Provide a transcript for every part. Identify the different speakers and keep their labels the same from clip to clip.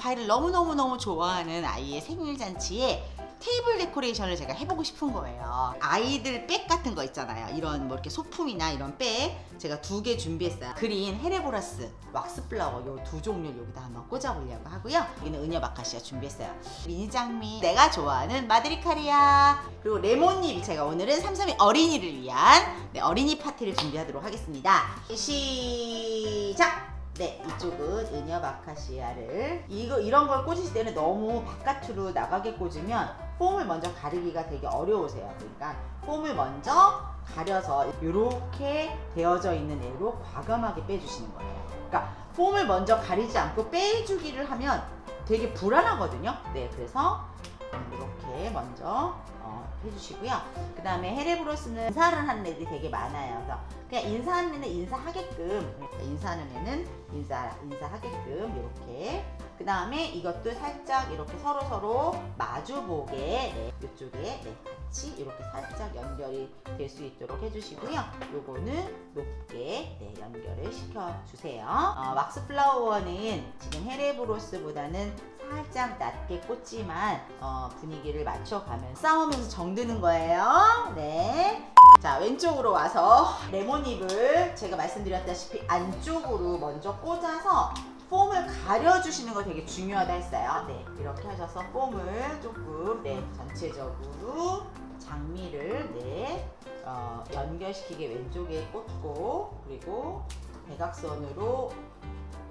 Speaker 1: 과일을 너무너무너무 좋아하는 아이의 생일 잔치에 테이블 데코레이션을 제가 해보고 싶은 거예요. 아이들 백 같은 거 있잖아요. 이런 뭐 이렇게 소품이나 이런 백 제가 두 개 준비했어요. 그린 헤레보라스 왁스 플라워 요 두 종류를 여기다 한번 꽂아보려고 하고요. 여기는 은엽 아카시아 준비했어요. 미니 장미 내가 좋아하는 마드리카리아 그리고 레몬잎 제가 오늘은 삼삼이 어린이를 위한 네, 어린이 파티를 준비하도록 하겠습니다. 시작! 네, 이쪽은 은엽 아카시아를 이거 이런 걸 꽂으실 때는 너무 바깥으로 나가게 꽂으면 폼을 먼저 가리기가 되게 어려우세요. 그러니까 폼을 먼저 가려서 이렇게 되어져 있는 애로 과감하게 빼주시는 거예요. 그러니까 폼을 먼저 가리지 않고 빼주기를 하면 되게 불안하거든요. 네, 그래서 이렇게 먼저 어, 해주시고요. 그 다음에 헤레브로스는 인사를 하는 애들이 되게 많아요. 그래서 그냥 인사하는 애는 인사하게끔 그러니까 인사하는 애는 인사 인사하게끔 이렇게 그 다음에 이것도 살짝 이렇게 서로 서로 마주 보게 네, 이쪽에 네, 같이 이렇게 살짝 연결이 될 수 있도록 해주시고요. 요거는 높게 네, 연결을 시켜주세요. 어, 왁스 플라워는 지금 헤레브로스보다는 살짝 낮게 꽂지만 어, 분위기를 맞춰가면 싸우면서 정드는 거예요. 네. 자 왼쪽으로 와서 레몬잎을 제가 말씀드렸다시피 안쪽으로 먼저 꽂아서 폼을 가려주시는 거 되게 중요하다 했어요. 네, 이렇게 하셔서 폼을 조금 네 전체적으로 장미를 네 어, 연결시키게 왼쪽에 꽂고 그리고 대각선으로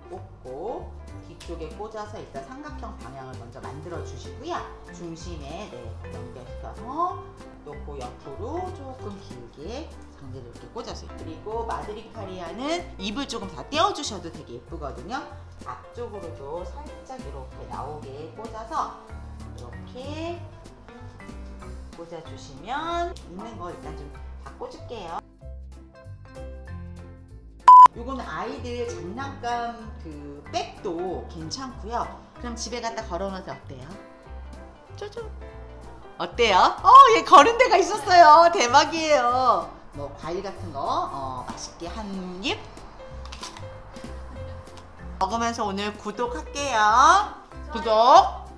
Speaker 1: 꽂고 뒤쪽에 꽂아서 일단 삼각형 방향을 먼저 만들어 주시고요. 중심에 네, 연결시켜서 또그 옆으로 조금 길게 장미를 이렇게 꽂아서요. 그리고 마드리카리아는 입을 조금 다 떼어주셔도 되게 예쁘거든요. 앞쪽으로도 살짝 이렇게 나오게 꽂아서 이렇게 꽂아주시면 있는 거 일단 좀 다 꽂을게요. 요거는 아이들 장난감 그 백도 괜찮고요. 그럼 집에 갖다 걸어놓으면 어때요? 쪼쪼. 어때요? 어, 얘 거는 데가 있었어요. 대박이에요. 뭐 과일 같은 거 어, 맛있게 한 입. 먹으면서 오늘 구독할게요. 구독.